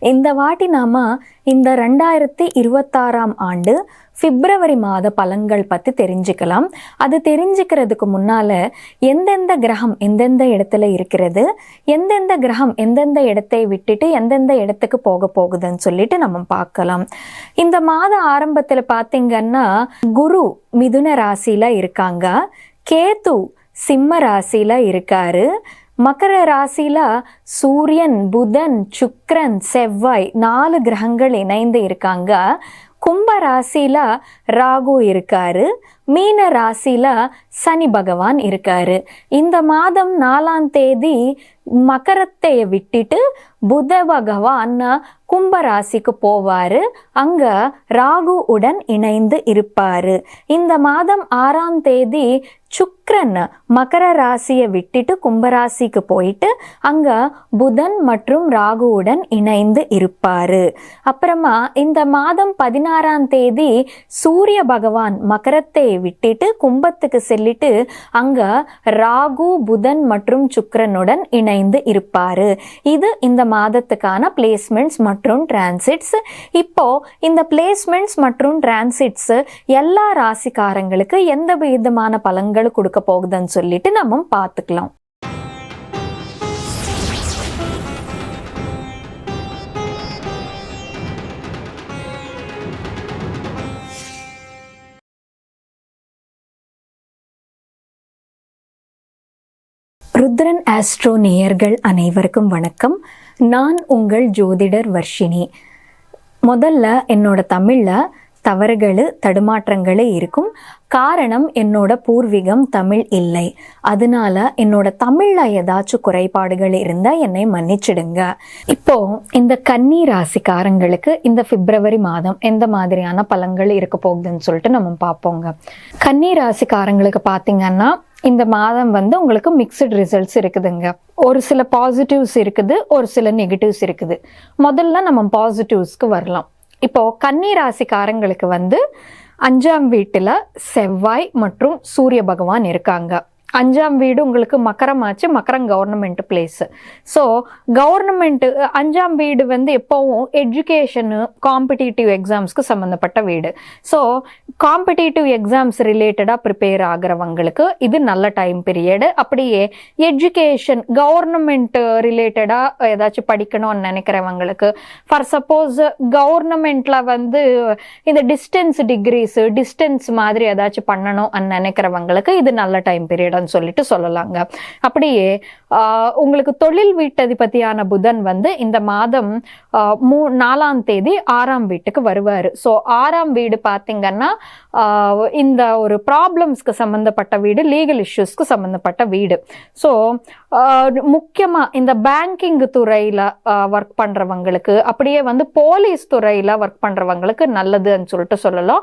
இந்த வாட்டி நாம இந்த ரெண்டாயிரத்தி இருபத்தாறாம் ஆண்டு பிப்ரவரி மாத பலன்கள் பற்றி தெரிஞ்சுக்கலாம். அது தெரிஞ்சுக்கிறதுக்கு முன்னால எந்தெந்த கிரகம் எந்தெந்த இடத்துல இருக்கிறது எந்தெந்த கிரகம் எந்தெந்த இடத்தை விட்டுட்டு எந்தெந்த இடத்துக்கு போக போகுதுன்னு சொல்லிட்டு நம்ம பார்க்கலாம். இந்த மாத ஆரம்பத்தில் பார்த்தீங்கன்னா குரு மிதுன ராசியில் இருக்காங்க. கேத்து சிம்ம ராசியில் இருக்காரு. மகர ராசியில சூரியன் புதன் சுக்ரன் செவ்வாய் நாலு கிரகங்கள் இணைந்து இருக்காங்க. கும்ப ராசியில ராகு இருக்காரு. மீன ராசியில சனி பகவான் இருக்காரு. இந்த மாதம் நாலாம் தேதி மகரத்தை விட்டுட்டு புத பகவான் கும்ப ராசிக்கு போவாரு. அங்க ராகு உடன் இணைந்து இருப்பாரு. இந்த மாதம் ஆறாம் தேதி சுக்ரன் மகர ராசியை விட்டுட்டு கும்பராசிக்கு போயிட்டு அங்க புதன் மற்றும் ராகுவுடன் இணைந்து இருப்பாரு. அப்புறமா இந்த மாதம் பதினாறாம் தேதி சூரிய பகவான் மகரத்தை விட்டுட்டு கும்பத்துக்கு செல்லிட்டு அங்க ராகு புதன் மற்றும் சுக்கரனுடன் இணைந்து இருப்பாரு. இது இந்த மாதத்துக்கான பிளேஸ்மெண்ட்ஸ் மற்றும் டிரான்சிட்ஸ் இப்போ இந்த பிளேஸ்மெண்ட்ஸ் மற்றும் டிரான்சிட்ஸ் எல்லா ராசிக்காரங்களுக்கு எந்த விதமான பலன்கள் கொடுக்க போகுதுன்னு சொல்லிட்டு நம்ம பார்த்துக்கலாம். ருத்ரன் ஆஸ்ட்ரோ நேயர்கள் அனைவருக்கும் வணக்கம். நான் உங்கள் ஜோதிடர் வர்ஷினி. முதல்ல என்னோட தமிழில் தவறுகள் தடுமாற்றங்களே இருக்கும். காரணம் என்னோட பூர்வீகம் தமிழ் இல்லை. அதனால என்னோட தமிழில் ஏதாச்சும் குறைபாடுகள் இருந்தால் என்னை மன்னிச்சிடுங்க. இப்போ இந்த கன்னி ராசிக்காரங்களுக்கு இந்த பிப்ரவரி மாதம் எந்த மாதிரியான பலன்கள் இருக்க போகுதுன்னு சொல்லிட்டு நம்ம பார்ப்போங்க. கன்னி ராசிக்காரங்களுக்கு பார்த்தீங்கன்னா இந்த மாதம் வந்து உங்களுக்கு மிக்சட் ரிசல்ட்ஸ் இருக்குதுங்க. ஒரு சில பாசிட்டிவ்ஸ் இருக்குது ஒரு சில நெகட்டிவ்ஸ் இருக்குது. முதல்ல நம்ம பாசிட்டிவ்ஸ்க்கு வரலாம். இப்போ கன்னி ராசிக்காரங்களுக்கு வந்து அஞ்சாம் வீட்டில் செவ்வாய் மற்றும் சூரிய பகவான் இருக்காங்க. அஞ்சாம் வீடு உங்களுக்கு மக்கரம் ஆச்சு மக்கரம் கவர்மெண்ட் பிளேஸ் ஸோ கவர்மெண்ட்டு அஞ்சாம் வீடு வந்து எப்போவும் எஜுகேஷனு காம்படிட்டிவ் எக்ஸாம்ஸ்க்கு சம்மந்தப்பட்ட வீடு. ஸோ காம்படிட்டிவ் எக்ஸாம்ஸ் ரிலேட்டடாக ப்ரிப்பேர் ஆகிறவங்களுக்கு இது நல்ல டைம் பீரியடு அப்படியே எஜுகேஷன் கவர்மெண்ட் ரிலேட்டடாக ஏதாச்சும் படிக்கணும்னு நினைக்கிறவங்களுக்கு ஃபார் சப்போஸ் கவர்மெண்ட்ல வந்து இந்த டிஸ்டன்ஸ் டிகிரிஸ் டிஸ்டன்ஸ் மாதிரி ஏதாச்சும் பண்ணணும் நினைக்கிறவங்களுக்கு இது நல்ல டைம் பீரியட் சொல்லிட்டு சொல்லலாங்க. அப்படியே உங்களுக்கு தொழில் வீட்டதிபதியான புதன் வந்து இந்த மாதம் மூ நாலாம் தேதி ஆறாம் வீட்டுக்கு வருவார். ஸோ ஆறாம் வீடு பார்த்தீங்கன்னா இந்த ஒரு ப்ராப்ளம்ஸ்க்கு சம்மந்தப்பட்ட வீடு லீகல் இஷ்யூஸ்க்கு சம்மந்தப்பட்ட வீடு. ஸோ முக்கியமாக இந்த பேங்கிங் துறையில் ஒர்க் பண்ணுறவங்களுக்கு அப்படியே வந்து போலீஸ் துறையில் ஒர்க் பண்ணுறவங்களுக்கு நல்லதுன்னு சொல்லிட்டு சொல்லலாம்.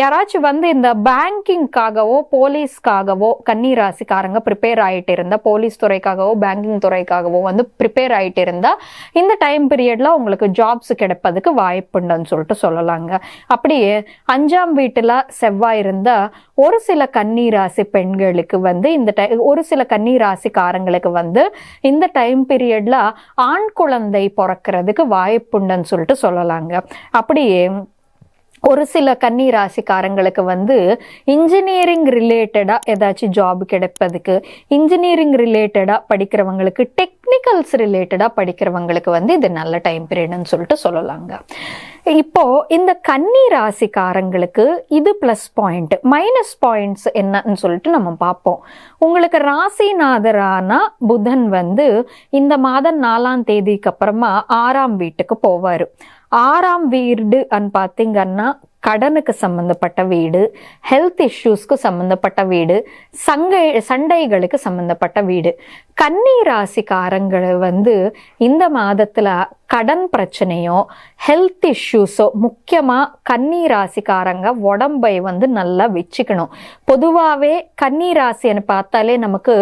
யாராச்சும் வந்து இந்த பேங்கிங்காகவோ போலீஸ்க்காகவோ கன்னி ராசிக்காரங்க ப்ரிப்பேர் ஆகிட்டு இருந்த போலீஸ் துறை துறைக்காகவோ பேங்கிங் துறைக்காகவோ வந்து ப்ரிப்பேர் ஆகிட்டு இருந்தா இந்த டைம் பீரியட்ல உங்களுக்கு ஜாப்ஸ் கிடைப்பதுக்கு வாய்ப்புண்டுன்னு சொல்லிட்டு சொல்லலாங்க. அப்படியே அஞ்சாம் வீட்டில் செவ்வாய் இருந்தா ஒரு சில கன்னி ராசி பெண்களுக்கு வந்து இந்த டை ஒரு சில கன்னி ராசிக்காரங்களுக்கு வந்து இந்த டைம் பீரியட்ல ஆண் குழந்தை பிறக்கிறதுக்கு வாய்ப்புண்டுன்னு சொல்லிட்டு சொல்லலாங்க. அப்படியே ஒரு சில கன்னி ராசிக்காரங்களுக்கு வந்து இன்ஜினியரிங் ரிலேட்டடாக ஏதாச்சும் ஜாப் கிடைப்பதுக்கு இன்ஜினியரிங் ரிலேட்டடாக படிக்கிறவங்களுக்கு டெக்னிக்கல்ஸ் ரிலேட்டடாக படிக்கிறவங்களுக்கு வந்து இது நல்ல டைம் பீரியட்னு சொல்லிட்டு சொல்லலாங்க. இப்போ இந்த கன்னி ராசிக்காரங்களுக்கு இது ப்ளஸ் பாயிண்ட் மைனஸ் பாயிண்ட்ஸ் என்னன்னு சொல்லிட்டு நம்ம பார்ப்போம். உங்களுக்கு ராசிநாதரான புதன் வந்து இந்த மாதம் நாலாம் தேதிக்கு அப்புறமா ஆறாம் வீட்டுக்கு போவார். ஆறாம் வீடு அன்னு பார்த்தீங்கன்னா கடனுக்கு சம்மந்தப்பட்ட வீடு ஹெல்த் இஷ்யூஸ்க்கு சம்மந்தப்பட்ட வீடு சங்கை சண்டைகளுக்கு சம்மந்தப்பட்ட வீடு. கன்னி ராசிக்காரங்களை வந்து இந்த மாதத்தில் கடன் பிரச்சனையோ ஹெல்த் இஷ்யூஸோ முக்கியமாக கன்னி ராசிக்காரங்க உடம்பை வந்து நல்லா வச்சுக்கணும். பொதுவாகவே கன்னி ராசின்னு பார்த்தாலே நமக்கு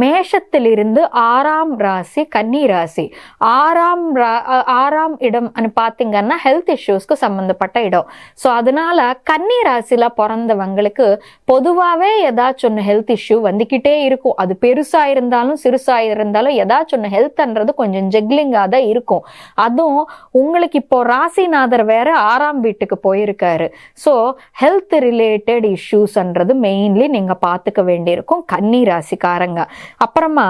மேஷத்திலிருந்து ஆறாம் ராசி கன்னி ராசி ஆறாம் ரா- ஆறாம் இடம் பார்த்தீங்கன்னா ஹெல்த் இஷ்யூஸ்க்கு சம்மந்தப்பட்ட இடம். ஸோ அதனால கன்னி ராசியில் பிறந்தவங்களுக்கு பொதுவாகவே ஏதாச்சும் ஒன்று ஹெல்த் இஷ்யூ வந்துக்கிட்டே இருக்கும். அது பெருசாக இருந்தாலும் சிறுசாக இருந்தாலும் ஏதாச்சும் ஒன்று ஹெல்த்ன்றது கொஞ்சம் ஜெக்லிங்காக தான் இருக்கும். அதுவும் உங்களுக்கு இப்போ ராசிநாதர் வேற ஆறாம் வீட்டுக்கு போயிருக்காரு. ஸோ ஹெல்த் ரிலேட்டட் இஷ்யூஸ்ன்றது மெயின்லி நீங்கள் பார்த்துக்க வேண்டியிருக்கும் கன்னி ராசிக்காரங்க. அப்புறமா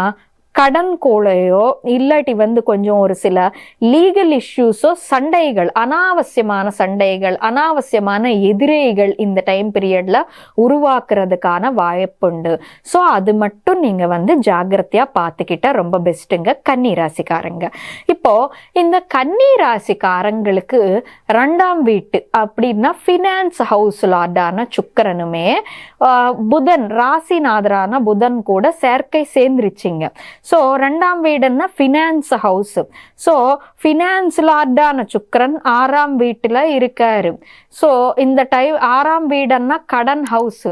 கடன் கோளையோ இல்லாட்டி வந்து கொஞ்சம் ஒரு சில லீகல் இஷ்யூஸோ சண்டைகள் அனாவசியமான சண்டைகள் அனாவசியமான எதிரிகள் இந்த டைம் பீரியட்ல உருவாக்குறதுக்கான வாய்ப்புண்டு ஸோ அது மட்டும் நீங்க வந்து ஜாகிரதையா பார்த்துக்கிட்டா ரொம்ப பெஸ்ட்டுங்க கன்னி ராசிக்காரங்க இப்போ இந்த கன்னி ராசிக்காரங்களுக்கு ரெண்டாம் வீட்டு அப்படின்னா ஃபினான்ஸ் ஹவுஸ் லார்டான சுக்கரனுமே புதன் ராசிநாதரான புதன் கூட சேர்க்கை சேர்ந்துருச்சிங்க. ஸோ ரெண்டாம் வீடுன்னா ஃபினான்ஸ் ஹவுஸ் ஸோ ஃபினான்ஸ் லார்டான சுக்கரன் ஆறாம் வீட்டில் இருக்காரு. ஸோ இந்த டை ஆறாம் வீடுன்னா கடன் ஹவுஸ்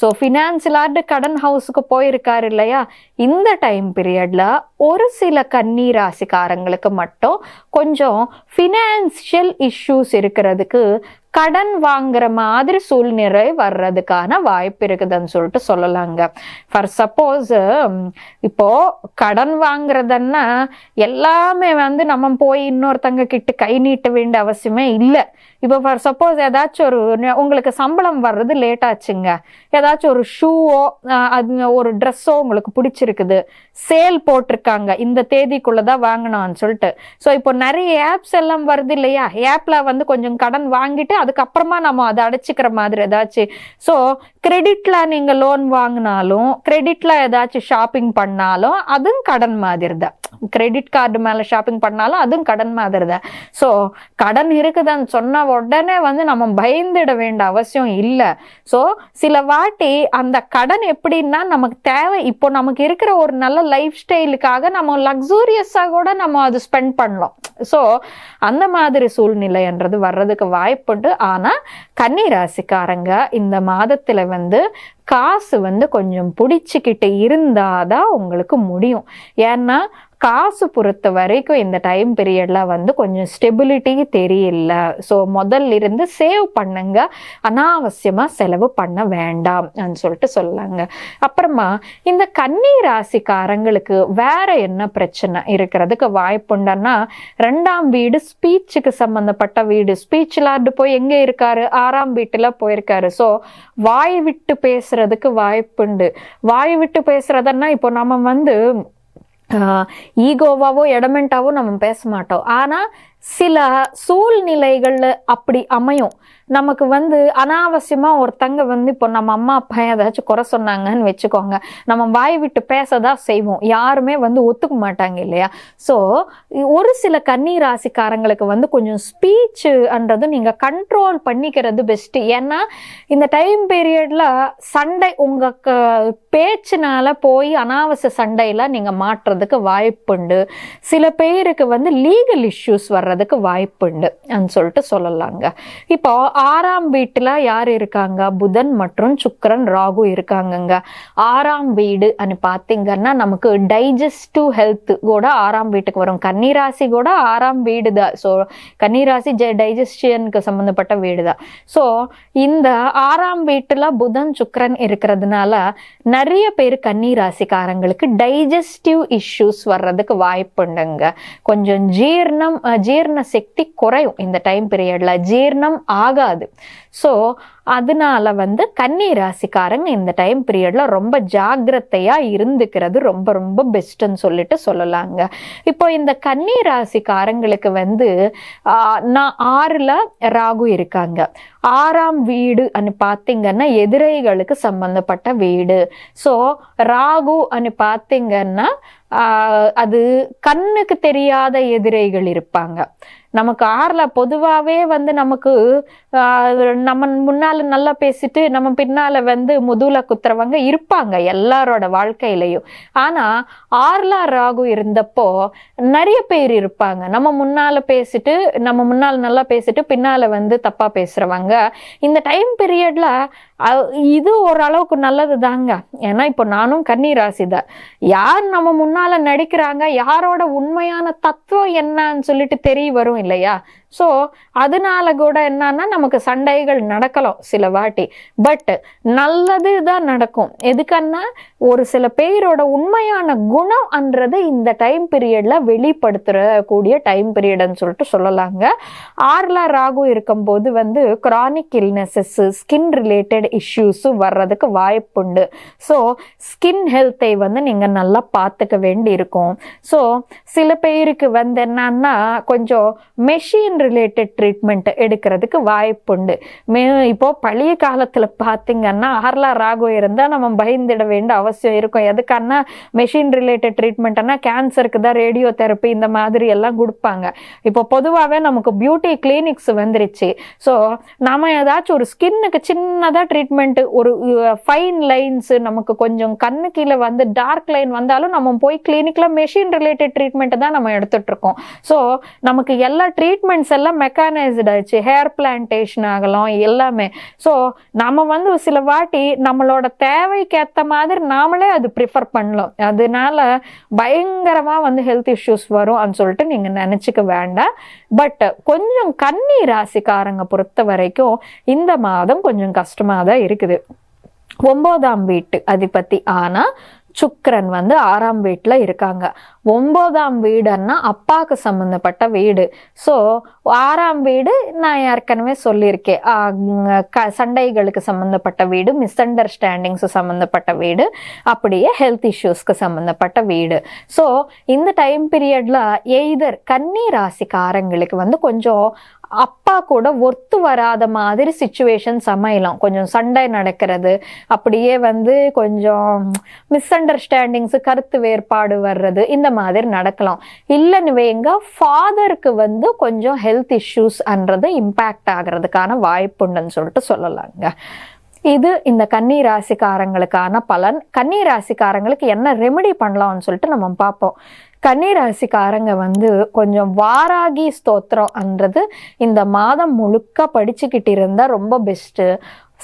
ஸோ ஃபினான்ஸ் லார்டு கடன் ஹவுஸுக்கு போயிருக்காரு இல்லையா? இந்த டைம் பீரியட்ல ஒரு சில கன்னி ராசிக்காரங்களுக்கு மட்டும் கொஞ்சம் ஃபினான்ஷியல் இஷ்யூஸ் இருக்கிறதுக்கு கடன் வாங்குற மாதிரி சூழ்நிலை வர்றதுக்கான வாய்ப்பு இருக்குதுன்னு சொல்லிட்டு சொல்லலாங்க. ஃபார் சப்போஸ் இப்போ கடன் வாங்குறதுன்னா எல்லாமே வந்து நம்ம போய் இன்னொருத்தங்க கிட்ட கை நீட்ட வேண்டிய அவசியமே இல்லை. இப்போ ஃபார் சப்போஸ் ஏதாச்சும் ஒரு உங்களுக்கு சம்பளம் வர்றது லேட் ஆச்சுங்க. ஏதாச்சும் ஒரு ஷூவோ அது ஒரு ட்ரெஸ்ஸோ உங்களுக்கு பிடிச்சிருக்குது. சேல் போட்டிருக்காங்க. இந்த தேதிக்குள்ளே தான் வாங்கணும்னு சொல்லிட்டு. ஸோ இப்போ நிறைய ஆப்ஸ் எல்லாம் வருது இல்லையா? ஆப்ல வந்து கொஞ்சம் கடன் வாங்கிட்டு அதுக்கப்புறமா நம்ம அதை அடைச்சிக்கிற மாதிரி ஏதாச்சும். ஸோ கிரெடிட்ல நீங்க லோன் வாங்கினாலும் கிரெடிட்ல ஏதாச்சும் ஷாப்பிங் பண்ணாலும் அதுவும் கடன் மாதிரி தான். கிரெடிட் கார்டு மேலே ஷாப்பிங் பண்ணாலும் அதுவும் கடன் மாதிரி தான். ஸோ கடன் இருக்குதுன்னு சொன்ன உடனே வந்து நம்ம பயந்துட வேண்டிய அவசியம் இல்லை. ஸோ சில வாட்டி அந்த கடன் எப்படின்னா நமக்கு தேவை. இப்போ நமக்கு இருக்கிற ஒரு நல்ல லைஃப் ஸ்டைலுக்காக நம்ம லக்ஸூரியஸாக கூட நம்ம அது ஸ்பெண்ட் பண்ணலாம். ஸோ அந்த மாதிரி சூழ்நிலைன்றது வர்றதுக்கு வாய்ப்புண்டு. ஆனால் கன்னி ராசிக்காரங்க இந்த மாதத்தில் வந்து காசு வந்து கொஞ்சம் பிடிச்சிக்கிட்டு இருந்தால் தான் உங்களுக்கு முடியும். ஏன்னா காசு பொறுத்த வரைக்கும் இந்த டைம் பீரியட்ல வந்து கொஞ்சம் ஸ்டெபிலிட்டி தெரியல. ஸோ முதல்ல இருந்து சேவ் பண்ணுங்க. அனாவசியமாக செலவு பண்ண வேண்டாம் சொல்லிட்டு சொல்லாங்க. அப்புறமா இந்த கன்னி ராசிக்காரங்களுக்கு வேற என்ன பிரச்சனை இருக்கிறதுக்கு வாய்ப்புண்டன்னா ரெண்டாம் வீடு ஸ்பீச்சுக்கு சம்மந்தப்பட்ட வீடு. ஸ்பீச் லார்டு போய் எங்கே இருக்காரு? ஆறாம் வீட்டில் போயிருக்காரு. ஸோ வாய் விட்டு பேசுறதுக்கு வாய்ப்புண்டு. வாய் விட்டு பேசுறதுன்னா இப்போ நம்ம வந்து ஈகோவாவோ எடமெண்டாவோ நம்ம பேச மாட்டோம். ஆனா சில சூழ்நிலைகளில் அப்படி அமையும். நமக்கு வந்து அனாவசியமாக ஒருத்தங்க வந்து இப்போ நம்ம அம்மா அப்பா ஏதாச்சும் குறை சொன்னாங்கன்னு வச்சுக்கோங்க. நம்ம வாய் விட்டு பேசதான் செய்வோம். யாருமே வந்து ஒத்துக்க மாட்டாங்க இல்லையா? ஸோ ஒரு சில கன்னி ராசிக்காரங்களுக்கு வந்து கொஞ்சம் ஸ்பீச்சுன்றது நீங்கள் கண்ட்ரோல் பண்ணிக்கிறது பெஸ்ட்டு ஏன்னா இந்த டைம் பீரியடில் சண்டை உங்கள் க- பேச்சுனால போய் அனாவசிய சண்டையில் நீங்கள் மாட்டுறதுக்கு வாய்ப்புண்டு. சில பேருக்கு வந்து லீகல் இஷ்யூஸ் வர்றதுக்கு வாய்ப்புண்டு சொல்லிட்டு சொல்லலாங்க. இப்போ ஆறாம் வீட்டுல யார் இருக்காங்க? புதன் மற்றும் சுக்கரன் ராகு இருக்காங்கங்க. ஆறாம் வீடு அனு பார்த்தீங்கன்னா நமக்கு டைஜஸ்டிவ் ஹெல்த் கூட ஆறாம் வீட்டுக்கு வரும். கன்னிராசி கூட ஆறாம் வீடு தான். ஸோ கன்னிராசி டைஜஸ்டியனுக்கு சம்மந்தப்பட்ட வீடு தான். ஸோ இந்த ஆறாம் வீட்டுல புதன் சுக்கரன் இருக்கிறதுனால நிறைய பேர் கன்னி ராசிக்காரங்களுக்கு டைஜஸ்டிவ் இஷ்யூஸ் வர்றதுக்கு வாய்ப்புண்டுங்க. கொஞ்சம் ஜீரணம் அஹ், ஜீரண சக்தி குறையும் இந்த டைம் பீரியட்ல ஜீரணம் ஆகாது. ஸோ அதனால வந்து கன்னி ராசிக்காரங்க இந்த டைம் பீரியட்ல ரொம்ப ஜாக்கிரதையா இருந்துக்கிறது ரொம்ப ரொம்ப பெஸ்ட்னு சொல்லிட்டு சொல்லலாங்க. இப்போ இந்த கன்னி ராசிக்காரங்களுக்கு வந்து நான் ஆறுல ராகு இருக்காங்க. ஆறாம் வீடு அனு பார்த்தீங்கன்னா எதிரிகளுக்கு சம்பந்தப்பட்ட வீடு. ஸோ ராகு அனு பார்த்தீங்கன்னா அது கண்ணுக்கு தெரியாத எதிரிகள் இருப்பாங்க. நமக்கு ஆறுல பொதுவாகவே வந்து நமக்கு நம்ம முன்னால நல்லா பேசிட்டு நம்ம பின்னால வந்து முதுல குத்துறவங்க இருப்பாங்க எல்லாரோட வாழ்க்கையிலையும். ஆனா ஆறுல ராகு இருந்தப்போ நிறைய பேர் இருப்பாங்க. நம்ம முன்னால பேசிட்டு நம்ம முன்னால் நல்லா பேசிட்டு பின்னால வந்து தப்பா பேசுறவங்க. இந்த டைம் பீரியட்ல இது ஓரளவுக்கு நல்லது தாங்க ஏன்னா இப்போ நானும் கன்னி ராசி தான் யார் நம்ம முன்னால நடிக்கிறாங்க? யாரோட உண்மையான தத்துவம் என்னன்னு சொல்லிட்டு தெரிய வரும் இல்லையா? ஸோ அதனால கூட என்னன்னா நமக்கு சண்டைகள் நடக்கலாம் சில வாட்டி. பட் நல்லது தான் நடக்கும். எதுக்கன்னா ஒரு சில பேரோட உண்மையான குணம் அன்றது இந்த டைம் பீரியட்ல வெளிப்படுத்துறக்கூடிய டைம் பீரியடுன்னு சொல்லிட்டு சொல்லலாங்க. ஆர்லா ராகு இருக்கும்போது வந்து கிரானிக் இல்னஸஸ் ஸ்கின் ரிலேட்டட் இஷ்யூஸும் வர்றதுக்கு வாய்ப்புண்டு ஸோ ஸ்கின் ஹெல்த்தை வந்து நீங்கள் நல்லா பார்த்துக்க வேண்டி இருக்கும் ஸோ சில பேருக்கு வந்து என்னன்னா கொஞ்சம் மெஷின் ரிலேட்டட் ட்ரீட்மெண்ட் எடுக்கிறதுக்கு வாய்ப்புண்டு மே இப்போ பழைய காலத்தில் பார்த்தீங்கன்னா ஆர்லா ராகு இருந்தால் நம்ம பயந்துட வேண்டிய அவசியம் இருக்கும். எதுக்கானா மெஷின் ரிலேட்டட் ட்ரீட்மெண்ட்னா கேன்சருக்கு தான் ரேடியோ தெரப்பி இந்த மாதிரி எல்லாம் கொடுப்பாங்க. இப்போ பொதுவாகவே நமக்கு பியூட்டி கிளினிக்ஸ் வந்துருச்சு. ஸோ நாம ஏதாச்சும் ஒரு ஸ்கின்னுக்கு சின்னதாக ட்ரீட்மெண்ட் ஒரு ஃபைன் லைன்ஸ் நமக்கு கொஞ்சம் கண்ணு கீழே வந்து டார்க் லைன் வந்தாலும் நம்ம போய் கிளினிக்கில் மெஷின் ரிலேட்டட் ட்ரீட்மெண்ட் தான் நம்ம எடுத்துட்டு இருக்கோம். ஸோ நமக்கு எல்லா ட்ரீட்மெண்ட்ஸ் எல்லாம் மெக்கானைஸ்டு ஆயிடுச்சு. ஹேர் பிளான்டேஷன் ஆகலாம் எல்லாமே. ஸோ நம்ம வந்து சில வாட்டி நம்மளோட தேவைக்கு ஏற்ற மாதிரி நாமளே அது ப்ரிஃபர் பண்ணலாம். அதனால பயங்கரமாக வந்து ஹெல்த் இஷ்யூஸ் வரும் அப்படின்னு சொல்லிட்டு நீங்கள் நினச்சிக்க வேண்டாம். பட் கொஞ்சம் கன்னி ராசிக்காரங்க பொறுத்த வரைக்கும் இந்த மாதம் கொஞ்சம் கஷ்டமாக தான் இருக்குது. ஒன்பதாம் வீட்டு அதிபதி ஆனா சுக்கரன் வந்து ஆறாம் வீட்டில் இருக்காங்க. ஒன்பதாம் வீடுன்னா அப்பாவுக்கு சம்மந்தப்பட்ட வீடு. ஸோ ஆறாம் வீடு நான் ஏற்கனவே சொல்லியிருக்கேன் க- சண்டைகளுக்கு சம்மந்தப்பட்ட வீடு மிஸ் அண்டர்ஸ்டாண்டிங்ஸ் சம்மந்தப்பட்ட வீடு அப்படியே ஹெல்த் இஷ்யூஸ்க்கு சம்மந்தப்பட்ட வீடு. ஸோ இந்த டைம் பீரியடில் எய்தர் கன்னி ராசிக்காரங்களுக்கு வந்து கொஞ்சம் அப்பா கூட ஒத்து வராத மாதிரி சுச்சுவேஷன்ஸ் அமையலாம் கொஞ்சம் சண்டை நடக்கிறது. அப்படியே வந்து கொஞ்சம் மிஸ் அண்டர்ஸ்டாண்டிங்ஸ் கருத்து வேறுபாடு வர்றது இந்த மாதிரி நடக்கலாம். இல்லைன்னு வைங்க ஃபாதருக்கு வந்து கொஞ்சம் ஹெல்த் இஷ்யூஸ் அன்றது இம்பேக்ட் ஆகிறதுக்கான வாய்ப்புண்டுன்னு சொல்லிட்டு சொல்லலாங்க. இது இந்த கன்னி ராசிக்காரங்களுக்கான பலன். கன்னி ராசிக்காரங்களுக்கு என்ன ரெமெடி பண்ணலாம்னு சொல்லிட்டு நம்ம பார்ப்போம். கன்னிராசிக்காரங்க வந்து கொஞ்சம் வாராகி ஸ்தோத்திரம்ன்றது இந்த மாதம் முழுக்க படிச்சுக்கிட்டு இருந்தால் ரொம்ப பெஸ்ட்டு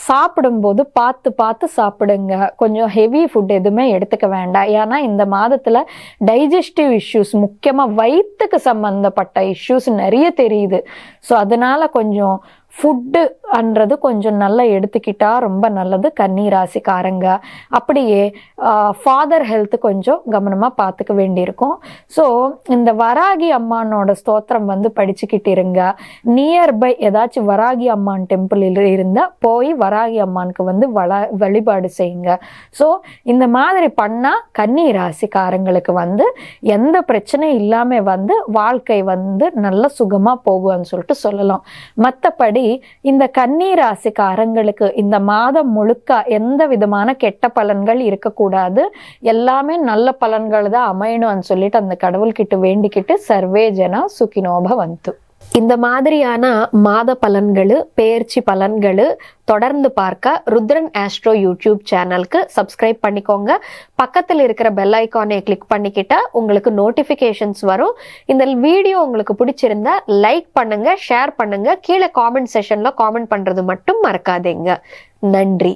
சாப்பிடும்போது பார்த்து பார்த்து சாப்பிடுங்க. கொஞ்சம் ஹெவி ஃபுட் எதுவுமே எடுத்துக்க வேண்டாம். ஏன்னா இந்த மாதத்தில் டைஜஸ்டிவ் இஷ்யூஸ் முக்கியமாக வயிற்றுக்கு சம்மந்தப்பட்ட இஷ்யூஸ் நிறைய தெரியுது. ஸோ அதனால கொஞ்சம் ஃபுட்டுன்றது கொஞ்சம் நல்லா எடுத்துக்கிட்டால் ரொம்ப நல்லது கன்னி ராசிக்காரங்க அப்படியே ஃபாதர் ஹெல்த் கொஞ்சம் கவனமாக பார்த்துக்க வேண்டியிருக்கும். ஸோ இந்த வராகி அம்மானோட ஸ்தோத்திரம் வந்து படிச்சுக்கிட்டு இருங்க. நியர்பை ஏதாச்சும் வராகி அம்மான் டெம்பிள் இருந்தால் போய் வராகி அம்மானுக்கு வந்து வள வழிபாடு செய்யுங்க. ஸோ இந்த மாதிரி பண்ணால் கன்னி ராசிக்காரங்களுக்கு வந்து எந்த பிரச்சனையும் இல்லாமல் வந்து வாழ்க்கை வந்து நல்ல சுகமாக போகும்னு சொல்லிட்டு சொல்லலாம். மற்றபடி இந்த கன்னி ராசிக்காரங்களுக்கு இந்த மாதம் முழுக்க எந்த விதமான கெட்ட பலன்கள் இருக்கக்கூடாது. எல்லாமே நல்ல பலன்கள் தான் அமையணும்னு சொல்லிட்டு அந்த கடவுள்கிட்ட வேண்டிக்கிட்டு சர்வே ஜனா சுகினோப வந்து இந்த மாதிரியான மாத பலன்கள் பெயர்ச்சி பலன்கள் தொடர்ந்து பார்க்க ருத்ரன் ஆஸ்ட்ரோ யூடியூப் சேனலுக்கு சப்ஸ்கிரைப் பண்ணிக்கோங்க. பக்கத்தில் இருக்கிற பெல் ஐக்கானை கிளிக் பண்ணிக்கிட்டா உங்களுக்கு நோட்டிஃபிகேஷன்ஸ் வரும். இந்த வீடியோ உங்களுக்கு பிடிச்சிருந்தா லைக் பண்ணுங்க ஷேர் பண்ணுங்க. கீழே காமெண்ட் செஷனில் காமெண்ட் பண்ணுறது மட்டும் மறக்காதீங்க. நன்றி.